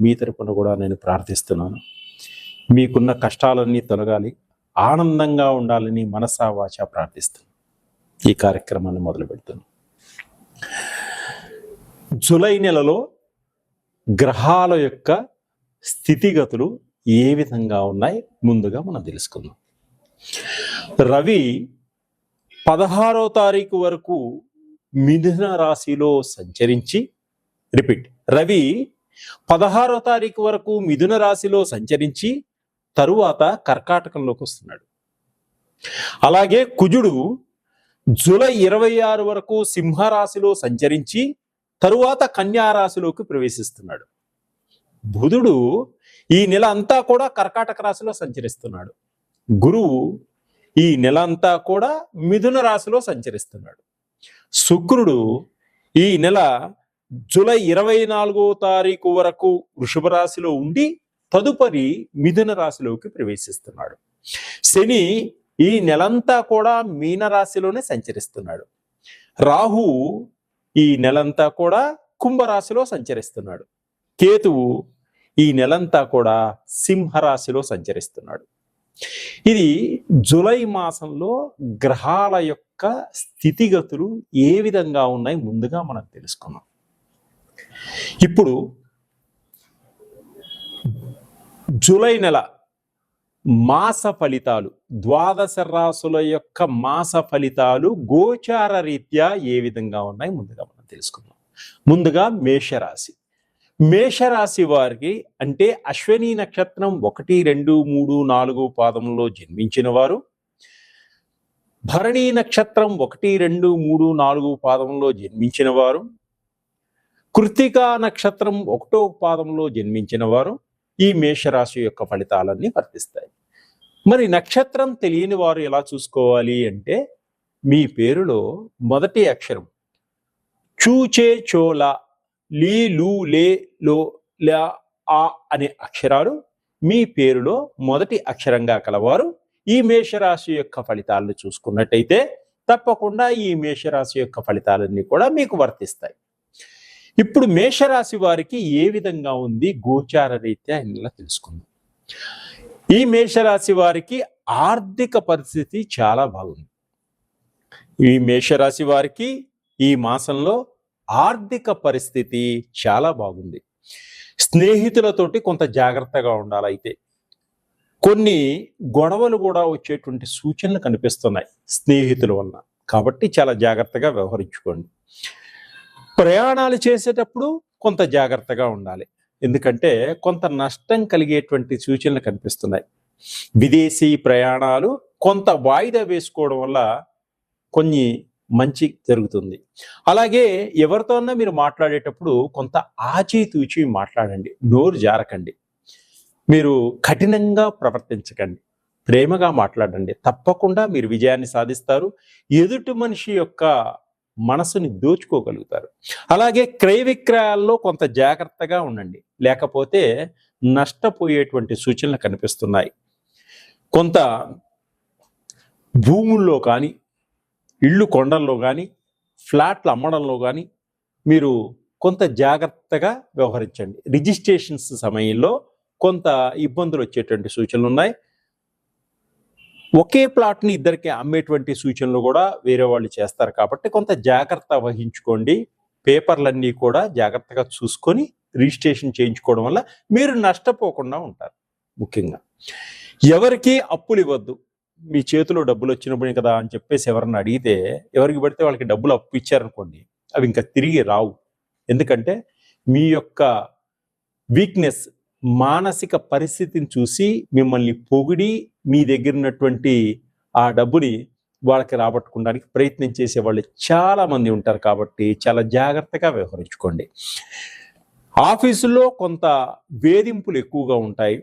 మీ తరపున కూడా నేను ప్రార్థిస్తున్నాను. మీకున్న కష్టాలన్నీ తొలగాలి ఆనందంగా ఉండాలని మనసా వాచ ప్రార్థిస్తున్నాను. ఈ కార్యక్రమాన్ని మొదలు పెడుతున్నాను. జూలై నెలలో గ్రహాల యొక్క స్థితిగతులు ఏ విధంగా ఉన్నాయి? ముందుగా మనం తెలుసుకుందాం. రవి పదహారో తారీఖు వరకు మిథున రాశిలో సంచరించి రిపీట్ రవి పదహారో తారీఖు వరకు మిథున రాశిలో సంచరించి తరువాత కర్కాటకంలోకి వస్తున్నాడు. అలాగే కుజుడు జూలై ఇరవై ఆరు వరకు సింహరాశిలో సంచరించి తరువాత కన్యా రాశిలోకి ప్రవేశిస్తున్నాడు. బుధుడు ఈ నెల అంతా కూడా కర్కాటక రాశిలో సంచరిస్తున్నాడు. గురువు ఈ నెల అంతా కూడా మిథున రాశిలో సంచరిస్తున్నాడు. శుక్రుడు ఈ నెల జూలై ఇరవై నాలుగో తారీఖు వరకు వృషభ రాశిలో ఉండి తదుపరి మిథున రాశిలోకి ప్రవేశిస్తున్నాడు. శని ఈ నెలంతా కూడా మీన రాశిలోనే సంచరిస్తున్నాడు. రాహు ఈ నెలంతా కూడా కుంభరాశిలో సంచరిస్తున్నాడు. కేతువు ఈ నెలంతా కూడా సింహరాశిలో సంచరిస్తున్నాడు. ఇది జులై మాసంలో గ్రహాల యొక్క స్థితిగతులు ఏ విధంగా ఉన్నాయి ముందుగా మనం తెలుసుకున్నాం ఇప్పుడు జూలై నెల మాస ఫలితాలు ద్వాదశ రాసుల యొక్క మాస ఫలితాలు గోచార రీత్యా ఏ విధంగా ఉన్నాయి ముందుగా మనం తెలుసుకుందాం. ముందుగా మేషరాశి. మేషరాశి వారికి అంటే అశ్విని నక్షత్రం ఒకటి రెండు మూడు నాలుగు పాదంలో జన్మించిన వారు భరణి నక్షత్రం ఒకటి రెండు మూడు నాలుగు పాదంలో జన్మించిన వారు కృతికా నక్షత్రం ఒకటో పాదంలో జన్మించిన వారు ఈ మేషరాశి యొక్క ఫలితాలన్నీ వర్తిస్తాయి. మరి నక్షత్రం తెలియని వారు ఎలా చూసుకోవాలి అంటే మీ పేరులో మొదటి అక్షరం చూచే చోల లీ లూ లే లో లా ఆ అనే అక్షరాలు మీ పేరులో మొదటి అక్షరంగా కలవారు. ఈ మేషరాశి యొక్క ఫలితాలను చూసుకున్నట్టయితే తప్పకుండా ఈ మేషరాశి యొక్క ఫలితాలన్నీ కూడా మీకు వర్తిస్తాయి. ఇప్పుడు మేషరాశి వారికి ఏ విధంగా ఉంది? గోచార రీత్యా ఇలా తెలుసుకుందాం. ఈ మేషరాశి వారికి ఆర్థిక పరిస్థితి చాలా బాగుంది. ఈ మేషరాశి వారికి ఈ మాసంలో ఆర్థిక పరిస్థితి చాలా బాగుంది. స్నేహితులతోటి కొంత జాగ్రత్తగా ఉండాలైతే కొన్ని గొడవలు కూడా వచ్చేటువంటి సూచనలు కనిపిస్తున్నాయి స్నేహితుల వల్ల కాబట్టి చాలా జాగ్రత్తగా వ్యవహరించుకోండి. ప్రయాణాలు చేసేటప్పుడు కొంత జాగ్రత్తగా ఉండాలి. ఎందుకంటే కొంత నష్టం కలిగేటువంటి సూచనలు కనిపిస్తున్నాయి. విదేశీ ప్రయాణాలు కొంత వాయిదా వేసుకోవడం వల్ల కొన్ని మంచి జరుగుతుంది. అలాగే ఎవరితోన్నా మీరు మాట్లాడేటప్పుడు కొంత ఆచితూచి మాట్లాడండి. నోరు జారకండి. మీరు కఠినంగా ప్రవర్తించకండి. ప్రేమగా మాట్లాడండి. తప్పకుండా మీరు విజయాన్ని సాధిస్తారు. ఎదుటి మనిషి యొక్క మనసుని దోచుకోగలుగుతారు. అలాగే క్రయ విక్రయాల్లో కొంత జాగ్రత్తగా ఉండండి. లేకపోతే నష్టపోయేటువంటి సూచనలు కనిపిస్తున్నాయి. కొంత భూముల్లో కానీ ఇళ్ళు కొండల్లో కానీ ఫ్లాట్లు అమ్మడంలో కానీ మీరు కొంత జాగ్రత్తగా వ్యవహరించండి. రిజిస్ట్రేషన్స్ సమయంలో కొంత ఇబ్బందులు వచ్చేటువంటి సూచనలు ఉన్నాయి. ఒకే ప్లాట్ని ఇద్దరికి అమ్మేటువంటి సూచనలు కూడా వేరే వాళ్ళు చేస్తారు కాబట్టి కొంత జాగ్రత్త వహించుకోండి. పేపర్లన్నీ కూడా జాగ్రత్తగా చూసుకొని రిజిస్ట్రేషన్ చేయించుకోవడం వల్ల మీరు నష్టపోకుండా ఉంటారు ముఖ్యంగా. ఎవరికి అప్పులు ఇవ్వద్దు. మీ చేతిలో డబ్బులు వచ్చినప్పుడు కదా అని చెప్పేసి ఎవరన్నా అడిగితే ఎవరికి పడితే వాళ్ళకి డబ్బులు అప్పు ఇచ్చారనుకోండి అవి ఇంకా తిరిగి రావు. ఎందుకంటే మీ యొక్క వీక్నెస్ మానసిక పరిస్థితిని చూసి మిమ్మల్ని పొగిడి మీ దగ్గర ఉన్నటువంటి ఆ డబ్బుని వాళ్ళకి రాబట్టుకోవడానికి ప్రయత్నం చేసే వాళ్ళు చాలామంది ఉంటారు కాబట్టి చాలా జాగ్రత్తగా వ్యవహరించుకోండి. ఆఫీసులో కొంత వేధింపులు ఎక్కువగా ఉంటాయి.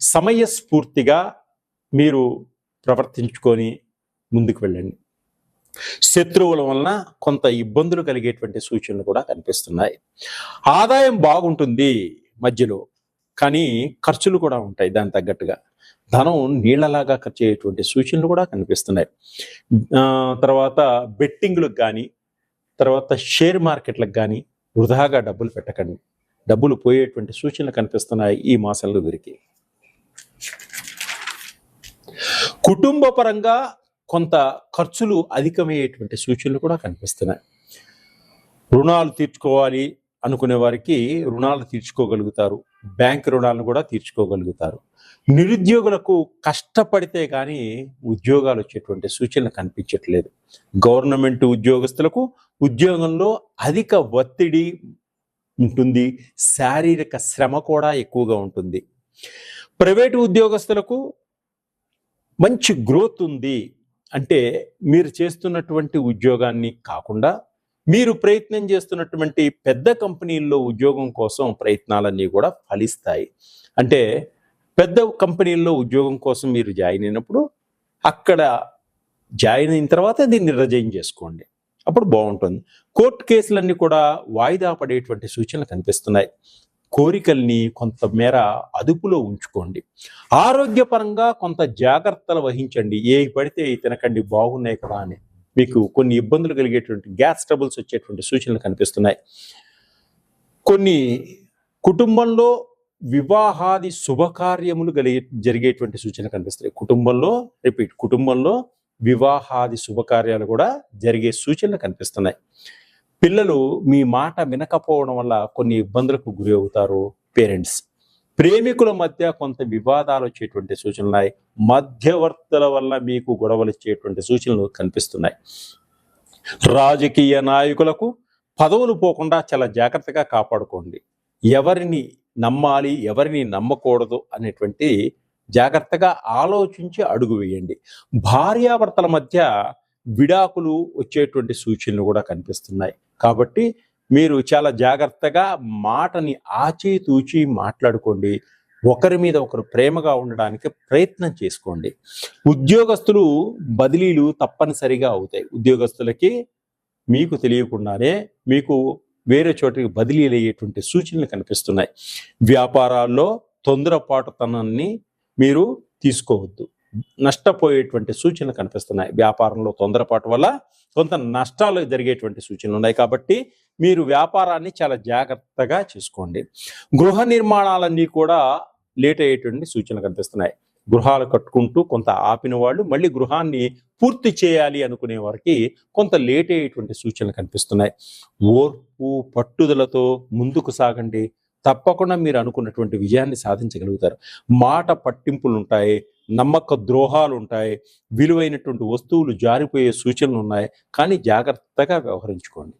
సమయస్ఫూర్తిగా మీరు ప్రవర్తించుకొని ముందుకు వెళ్ళండి. శత్రువుల వలన కొంత ఇబ్బందులు కలిగేటువంటి సూచనలు కూడా కనిపిస్తున్నాయి. ఆదాయం బాగుంటుంది మధ్యలో. కానీ ఖర్చులు కూడా ఉంటాయి దాని తగ్గట్టుగా. ధనం నీళ్ళలాగా ఖర్చు అయ్యేటువంటి సూచనలు కూడా కనిపిస్తున్నాయి. తర్వాత బెట్టింగ్లకు కానీ తర్వాత షేర్ మార్కెట్లకు కానీ వృధాగా డబ్బులు పెట్టకండి. డబ్బులు పోయేటువంటి సూచనలు కనిపిస్తున్నాయి ఈ మాసంలో వీరికి. కుటుంబ పరంగా కొంత ఖర్చులు అధికమయ్యేటువంటి సూచనలు కూడా కనిపిస్తున్నాయి. రుణాలు తీర్చుకోవాలి అనుకునే వారికి రుణాలు తీర్చుకోగలుగుతారు. బ్యాంక్ రుణాలను కూడా తీర్చుకోగలుగుతారు. నిరుద్యోగులకు కష్టపడితే కానీ ఉద్యోగాలు వచ్చేటువంటి సూచనలు కనిపించట్లేదు. గవర్నమెంట్ ఉద్యోగస్తులకు ఉద్యోగంలో అధిక ఒత్తిడి ఉంటుంది. శారీరక శ్రమ కూడా ఎక్కువగా ఉంటుంది. ప్రైవేటు ఉద్యోగస్తులకు మంచి గ్రోత్ ఉంది. అంటే మీరు చేస్తున్నటువంటి ఉద్యోగాన్ని కాకుండా మీరు ప్రయత్నం చేస్తున్నటువంటి పెద్ద కంపెనీల్లో ఉద్యోగం కోసం ప్రయత్నాలన్నీ కూడా ఫలిస్తాయి. అంటే పెద్ద కంపెనీల్లో ఉద్యోగం కోసం మీరు జాయిన్ అయినప్పుడు అక్కడ జాయిన్ అయిన తర్వాత దీన్ని రిజైన్ చేసుకోండి. అప్పుడు బాగుంటుంది. కోర్టు కేసులన్నీ కూడా వాయిదా పడేటువంటి సూచనలు కనిపిస్తున్నాయి. కోరికల్ని కొంతమేర అదుపులో ఉంచుకోండి. ఆరోగ్యపరంగా కొంత జాగ్రత్తలు వహించండి. ఏ పడితే తినకండి. బాగున్నాయి కదా అని. మీకు కొన్ని ఇబ్బందులు కలిగేటువంటి గ్యాస్ ట్రబుల్స్ వచ్చేటువంటి సూచనలు కనిపిస్తున్నాయి. కొన్ని కుటుంబంలో వివాహాది శుభకార్యములు కలిగే జరిగేటువంటి సూచనలు కనిపిస్తాయి కుటుంబంలో రిపీట్ కుటుంబంలో వివాహాది శుభకార్యాలు కూడా జరిగే సూచనలు కనిపిస్తున్నాయి. పిల్లలు మీ మాట వినకపోవడం వల్ల కొన్ని ఇబ్బందులకు గురి అవుతారు పేరెంట్స్. ప్రేమికుల మధ్య కొంత వివాదాలు వచ్చేటువంటి సూచనలు ఉన్నాయి. మధ్యవర్తుల వల్ల మీకు గొడవలు వచ్చేటువంటి సూచనలు కనిపిస్తున్నాయి. రాజకీయ నాయకులకు పదవులు పోకుండా చాలా జాగ్రత్తగా కాపాడుకోండి. ఎవరిని నమ్మాలి ఎవరిని నమ్మకూడదు అనేటువంటి జాగ్రత్తగా ఆలోచించి అడుగు వేయండి. భార్యాభర్తల మధ్య విడాకులు వచ్చేటువంటి సూచనలు కూడా కనిపిస్తున్నాయి. కాబట్టి మీరు చాలా జాగ్రత్తగా మాటని ఆచితూచి మాట్లాడుకోండి. ఒకరి మీద ఒకరు ప్రేమగా ఉండడానికి ప్రయత్నం చేసుకోండి. ఉద్యోగస్తులు బదిలీలు తప్పనిసరిగా అవుతాయి. ఉద్యోగస్తులకి మీకు తెలియకుండానే మీకు వేరే చోటికి బదిలీలు అయ్యేటువంటి సూచనలు కనిపిస్తున్నాయి. వ్యాపారాల్లో తొందరపాటుతనాన్ని మీరు తీసుకోవద్దు. నష్టపోయేటువంటి సూచనలు కనిపిస్తున్నాయి. వ్యాపారంలో తొందరపాటు వల్ల కొంత నష్టాలు జరిగేటువంటి సూచనలు ఉన్నాయి కాబట్టి మీరు వ్యాపారాన్ని చాలా జాగ్రత్తగా చేసుకోండి. గృహ నిర్మాణాలన్నీ కూడా లేట్ అయ్యేటువంటి సూచనలు కనిపిస్తున్నాయి. గృహాలు కట్టుకుంటూ కొంత ఆపిన వాళ్ళు మళ్ళీ గృహాన్ని పూర్తి చేయాలి అనుకునే వారికి కొంత లేట్ అయ్యేటువంటి సూచనలు కనిపిస్తున్నాయి. ఓర్పు పట్టుదలతో ముందుకు సాగండి. తప్పకుండా మీరు అనుకున్నటువంటి విజయాన్ని సాధించగలుగుతారు. మాట పట్టింపులు ఉంటాయి నమ్మక ద్రోహాలు ఉంటాయి విలువైనటువంటి వస్తువులు జారిపోయే సూచనలు ఉన్నాయి కానీ జాగ్రత్తగా వ్యవహరించుకోండి.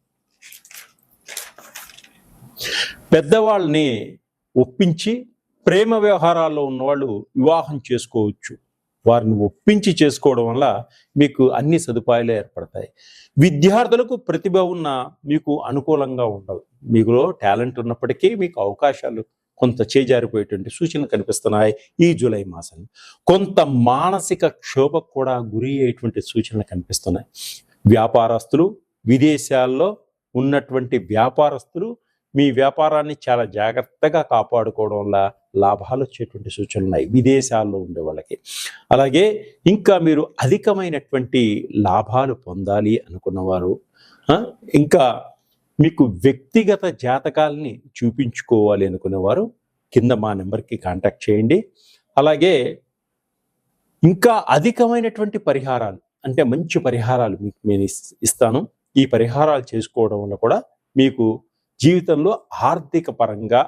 పెద్దవాళ్ళని ఒప్పించి ప్రేమ వ్యవహారాల్లో ఉన్నవాళ్ళు వివాహం చేసుకోవచ్చు. వారిని ఒప్పించి చేసుకోవడం వల్ల మీకు అన్ని సదుపాయాలు ఏర్పడతాయి. విద్యార్థులకు ప్రతిభ ఉన్న మీకు అనుకూలంగా ఉండవు. మీకులో టాలెంట్ ఉన్నప్పటికీ మీకు అవకాశాలు కొంత చేజారిపోయేటువంటి సూచనలు కనిపిస్తున్నాయి ఈ జూలై మాసంలో. కొంత మానసిక క్షోభకు కూడా గురి అయ్యేటువంటి సూచనలు కనిపిస్తున్నాయి. వ్యాపారస్తులు విదేశాల్లో ఉన్నటువంటి వ్యాపారస్తులు మీ వ్యాపారాన్ని చాలా జాగ్రత్తగా కాపాడుకోవడం వల్ల లాభాలు వచ్చేటువంటి సూచనలు ఉన్నాయి విదేశాల్లో ఉండే వాళ్ళకి. అలాగే ఇంకా మీరు అధికమైనటువంటి లాభాలు పొందాలి అనుకున్నవారు ఇంకా మీకు వ్యక్తిగత జాతకాల్ని చూపించుకోవాలి అనుకునేవారు కింద మా నెంబర్కి కాంటాక్ట్ చేయండి. అలాగే ఇంకా అధికమైనటువంటి పరిహారాలు అంటే మంచి పరిహారాలు మీకు నేను ఇస్తాను. ఈ పరిహారాలు చేసుకోవడం వల్ల కూడా మీకు జీవితంలో ఆర్థిక పరంగా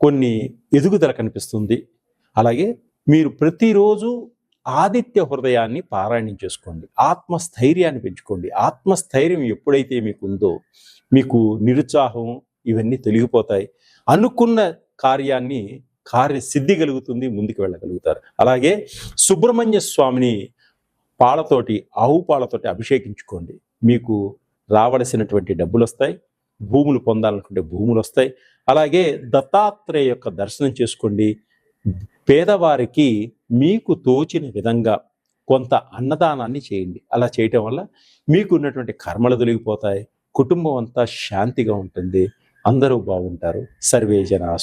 కొన్ని ఎదుగుదల కనిపిస్తుంది. అలాగే మీరు ప్రతిరోజు ఆదిత్య హృదయాన్ని పారాయణం చేసుకోండి. ఆత్మస్థైర్యాన్ని పెంచుకోండి. ఆత్మస్థైర్యం ఎప్పుడైతే మీకు ఉందో మీకు నిరుత్సాహం ఇవన్నీ తొలగిపోతాయి. అనుకున్న కార్యాన్ని కార్యసిద్ధి కలుగుతుంది ముందుకు వెళ్ళగలుగుతారు. అలాగే సుబ్రహ్మణ్య స్వామిని పాలతోటి ఆవు పాలతోటి అభిషేకించుకోండి. మీకు రావలసినటువంటి డబ్బులు వస్తాయి. భూములు పొందాలనుకుంటే భూములు వస్తాయి. అలాగే దత్తాత్రేయ యొక్క దర్శనం చేసుకోండి. పేదవారికి మీకు తోచిన విధంగా కొంత అన్నదానాన్ని చేయండి. అలా చేయటం వల్ల మీకు ఉన్నటువంటి కర్మలు తొలగిపోతాయి. కుటుంబం అంతా శాంతిగా ఉంటుంది. అందరూ బాగుంటారు. సర్వే జన